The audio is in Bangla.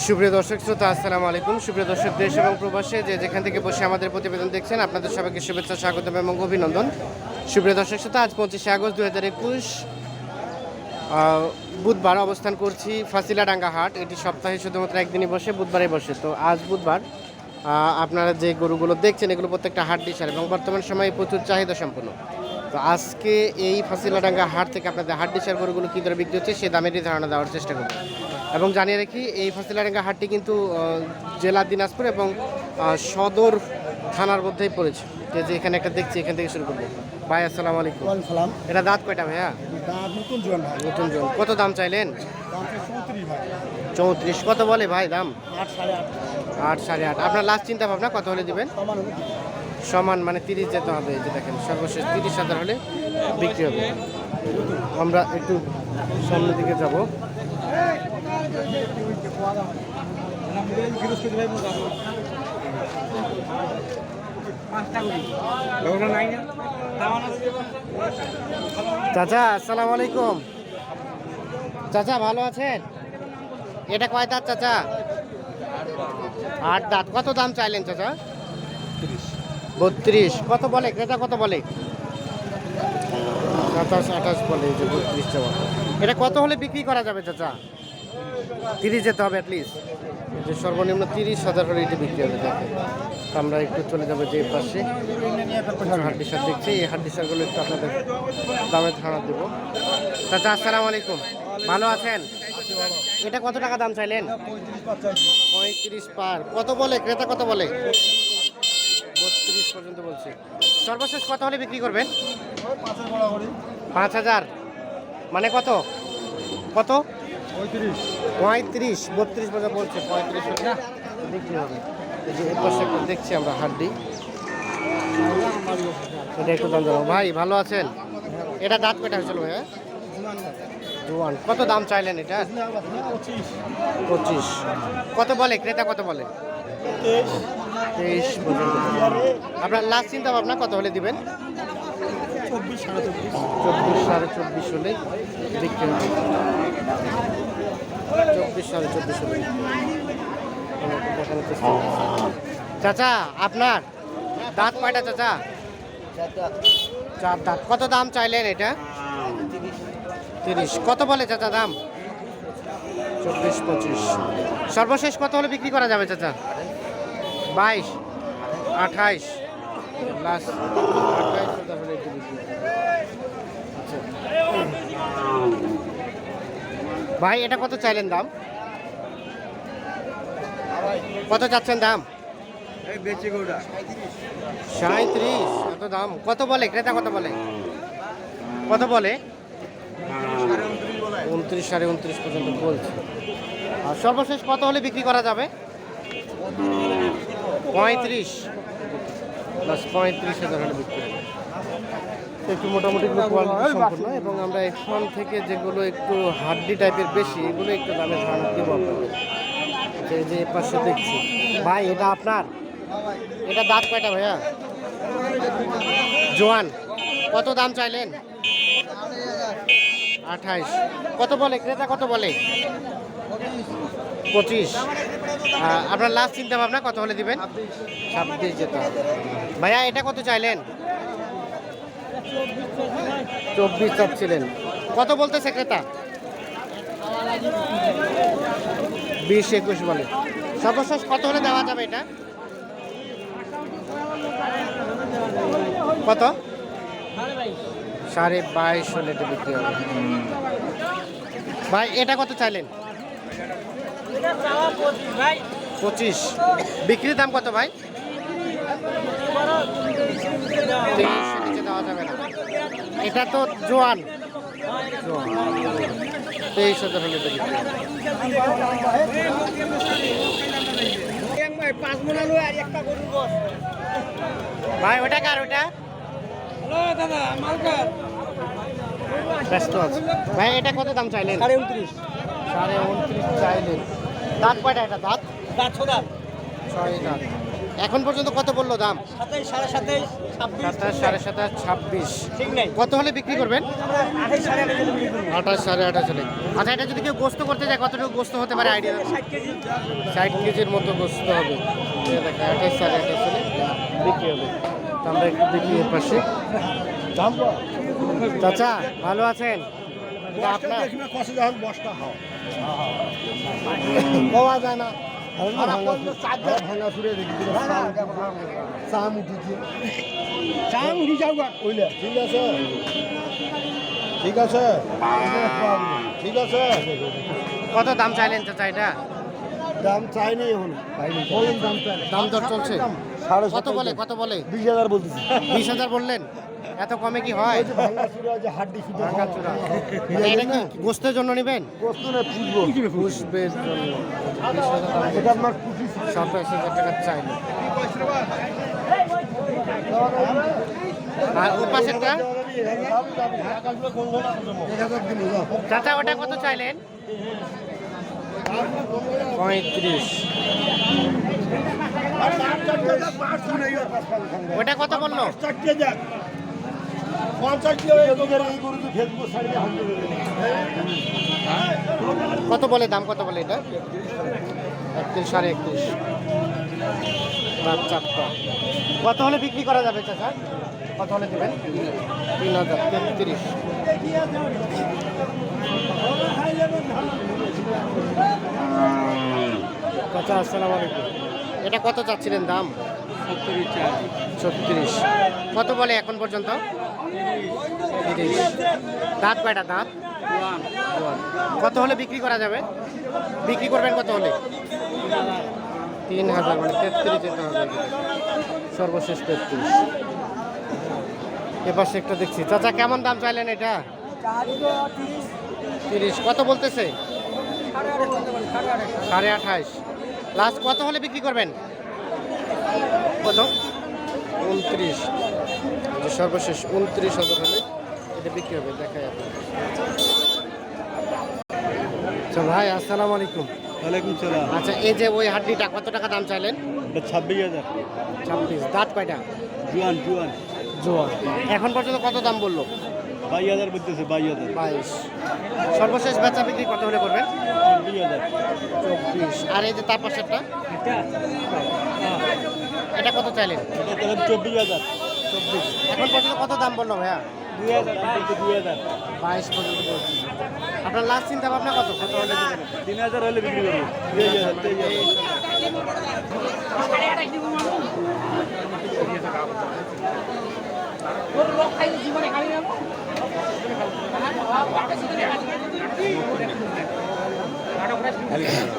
সুপ্রিয় দর্শক শ্রোতা, আসসালামু আলাইকুম। সুপ্রিয় দর্শক, দেশ এবং প্রবাসে যে যেখান থেকে বসে আমাদের প্রতিবেদন দেখছেন, আপনাদের সবাইকে শুভেচ্ছা স্বাগত এবং অভিনন্দন। সুপ্রিয় দর্শক শ্রোতা, আজ পঁচিশে আগস্ট দু হাজার একুশ বুধবার অবস্থান করছি ফাসিলাডাঙ্গা হাট। এটি সপ্তাহে শুধুমাত্র একদিনই বসে বুধবারে বসে। তো আজ বুধবার আপনারা যে গরুগুলো দেখছেন, এগুলো প্রত্যেকটা হাট ডিসার এবং বর্তমান সময়ে প্রচুর চাহিদা সম্পন্ন। তো আজকে এই ফাসিলাডাঙ্গা হাট থেকে আপনাদের হাট ডিসার গরুগুলো কী দরে বিক্রি হচ্ছে সে দামেরই ধারণা দেওয়ার চেষ্টা করব। এবং জানিয়ে রাখি এই ফাসিলাডাঙ্গা হাটটি কিন্তু জেলা দিনাজপুর এবং সদর থানার মধ্যেই পড়েছে। যে যে এখানে একটা দেখছি এখান থেকে শুরু করব। ভাই আসসালামু আলাইকুম। সালাম। এটা দাঁত কয়টা ভাইয়া? নতুন জোয়ান ভাই। নতুন জন কত দাম চাইলেন? চৌত্রিশ চৌত্রিশ। কত বলে ভাই দাম? আট সাড়ে আট। আট সাড়ে আট। আপনার লাস্ট চিন্তা ভাবনা কত হলে দিবেন। সমান মানে তিরিশ যেতে হবে যে দেখেন, সর্বশেষ তিরিশ হাজার হলে বিক্রি হবে। আমরা একটু সামনের দিকে যাব। চাচা, আসসালামু আলাইকুম। চাচা, ভালো আছেন? এটা কয় দাঁত, চাচা? আট দাঁত। কত দাম চাইলেন, চাচা? বত্রিশ। কত বলে? ক্রেতা কত বলে? সাতাশ আঠাশ বলে যে বত্রিশ টাকা এটা কত হলে বিক্রি করা যাবে চাচা? তিরিশ যেতে হবে অ্যাটলিস্ট যে সর্বনিম্ন তিরিশ হাজার হলে এটি বিক্রি হবে তো আমরা একটু চলে যাব যে পাশে। হাড্ডি সার দেখছি এই হাড্ডি সারগুলো একটু আপনাদের দামে ধারণা দেবো। চাচা আসসালামু আলাইকুম। ভালো আছেন? এটা কত টাকা দাম চাইলেন? পঁয়ত্রিশ পার। কত বলে? ক্রেতা কত বলে? বত্রিশ পর্যন্ত বলছে। সর্বশেষ কত হলে বিক্রি করবেন? পাঁচ হাজার মানে কত? কত? পঁয়ত্রিশ। পঁয়ত্রিশ বত্রিশ পর্যন্ত বলছে পঁয়ত্রিশ হলে বিক্রি হবে। এই যে এর দেখছি আমরা হাড্ডি। এটা একটু দাম জানাব ভাই ভালো আছেন? এটা দাঁত কয়টা হয়েছিল ভাইয়া? জোয়ান কত দাম চাইলেন এটা? পঁচিশ। কত বলে? ক্রেতা কত বলে? তেইশ আপনার লাস্ট চিন্তা ভাবনা কত হলে দিবেন? চব্বিশ সাড়ে চব্বিশ চব্বিশ হলে। সাড়ে। চাচা, আপনার দাঁত কয়টা চাচা? চার দাঁত। কত দাম চাইলেন এটা? তিরিশ। কত বলে চাচা দাম? চব্বিশ পঁচিশ। সর্বশেষ কত হলে বিক্রি করা যাবে চাচা? বাইশ আঠাইশ লাস্ট। ভাই এটা কত চাইলেন দাম? কত চাচ্ছেন দাম? সাঁত্রিশ এত দাম। কত বলে? ক্রেতা কত বলে? কত বলে? উনত্রিশ সাড়ে উনত্রিশ পর্যন্ত বলছে। আর সর্বশেষ কত হলে বিক্রি করা যাবে? পঁয়ত্রিশ। প্লাস পঁয়ত্রিশ হাজার হলে বিক্রি হবে। একটু মোটামুটি কোয়ালিটি এবং আমরা এখন থেকে যেগুলো একটু হাড্ডি টাইপের বেশি, এগুলো একটু দামে ধারণা দিব যে যে পাশে দেখছি। ভাই, এটা আপনার? এটা দাঁত কয়টা ভাইয়া? জোয়ান, কত দাম চাইলেন? আঠাইশ। কত বলে? ক্রেতা কত বলে? পঁচিশ। আপনার লাস্ট চিন্তা ভাবনা কত হলে দিবেন? ছাব্বিশ যেতে হবে। ভাইয়া এটা কত চাইলেন? চব্বিশ চাচ্ছিলেন। কত বলতেছে ক্রেতা বিশ একুশ বলে। সর্বশেষ কত হলে দেওয়া যাবে এটা? কত? সাড়ে বাইশ হলে এটা বিক্রি হবে। ভাই এটা কত চাইলেন? পঁচিশ। বিক্রির দাম কত ভাই? তেইশের নিচে দেওয়া যাবে না। এটা তো জোয়ান। তেইশ হাজার হলে মনে ভাই ওটা কার ওটা? হ্যালো দাদা মালকার ব্যস্ত আছে। ভাই এটা কত দাম চাইলেন? সাড়ে উনত্রিশ। সাড়ে উনত্রিশ চাইলেন। দাঁত কয়টা এটা দাঁত? দাঁত ছোদার ছয় দাঁত। এখন পর্যন্ত কত বলল দাম? সাতাইশ সাড়ে সাতাইশ সাতাশ সাড়ে সাতাশ ছাব্বিশ। ঠিক নেই। কত হলে বিক্রি করবেন? আঠাশ সাড়ে আঠাশ হলে আচ্ছা এটা যদি কেউ গোস্ত করতে যায় কতটুকু গোস্ত হতে পারে আইডিয়া? ষাট কেজি। ষাট কেজির মতো গোস্ত হবে। এই আঠাশ সাড়ে আঠাশ হলে বিক্রি হবে। আমরা একটু দেখি এর পাশে চাচা ভালো আছেন? এটা আপনার পাওয়া যায় না। ভাঙা সুরে দেখি চাম উঠেছে। চাং উঠি যাও গা ওইলে ঠিক আছে। ঠিক আছে। ঠিক আছে। কত দাম চাইলেন চাচা এটা? দাম চাইনি এখন। বলেন দাম চাই। দাম দর চলছে? সাড়ে কত বলে কত বলে? বিশ হাজার বলতেছি। বিশ হাজার বললেন? এত কমে কি হয়? হাড্ডি শুধু গোস্তের জন্য নেবেন? প্রশ্ন না পুষবো। পুষবের জন্য। সাতাশ হাজার টাকা চাইলো। আর ও পাশেরটা? চাচা ওটা কত চাইলেন? পঁয়ত্রিশ। ওটা কত বলল? কত বলে দাম, কত বলে এটা? একত্রিশ সাড়ে একত্রিশ। কত হলে বিক্রি করা যাবে, চাচা? কত হলে দেবেন? তিন হাজার, তেত্রিশ। চাচা, আসসালামু আলাইকুম। এটা কত চাচ্ছিলেন দাম? ছত্রিশ। কত বলে এখন পর্যন্ত? তিরিশ। দাঁত কয়টা দাঁত। কত হলে বিক্রি করা যাবে? বিক্রি করবেন কত হলে? তিন হাজার মানে তেত্রিশ যেতে হবে। সর্বশেষ তেত্রিশ। এবার একটা দেখছি। চাচা কেমন দাম চাইলেন এটা? তিরিশ। কত বলতেছে? সাড়ে আঠাশ। লাস্ট কত হলে বিক্রি করবেন? কত উনত্রিশ। সর্বশেষ উনত্রিশ হাজার হলে এটা বিক্রি হবে দেখা যাবে আচ্ছা ভাই আসসালামু আলাইকুম। ওয়ালাইকুম সালাম। আচ্ছা এই যে ওই হাড্ডিটা কত টাকা দাম চাইলেন? ছাব্বিশ হাজার। ছাব্বিশ দাঁত কয়টা? জুয়ান জুয়ান। জোয়া এখন পর্যন্ত কত দাম বলল? বাইশ হাজার বলতেছে বাইশ হাজার বাইশ। সর্বশেষ বেচা বিক্রি কত হলে করবেন? চব্বিশ হাজার। চব্বিশ। আর এই যে তার পাশেরটা এটা কত চাইলেন? এটা তাহলে চব্বিশ হাজার। চব্বিশ। এখন পর্যন্ত কত দাম বলল ভাইয়া? দুই হাজার দুই হাজার। বাইশ পর্যন্ত বলছি। আপনার লাস্ট চিন্তা ভাবনা কত? কত হলে দেবেন তিন হাজার হলে বিক্রি করব। তেইশ হাজার তেইশ হাজার। Hello.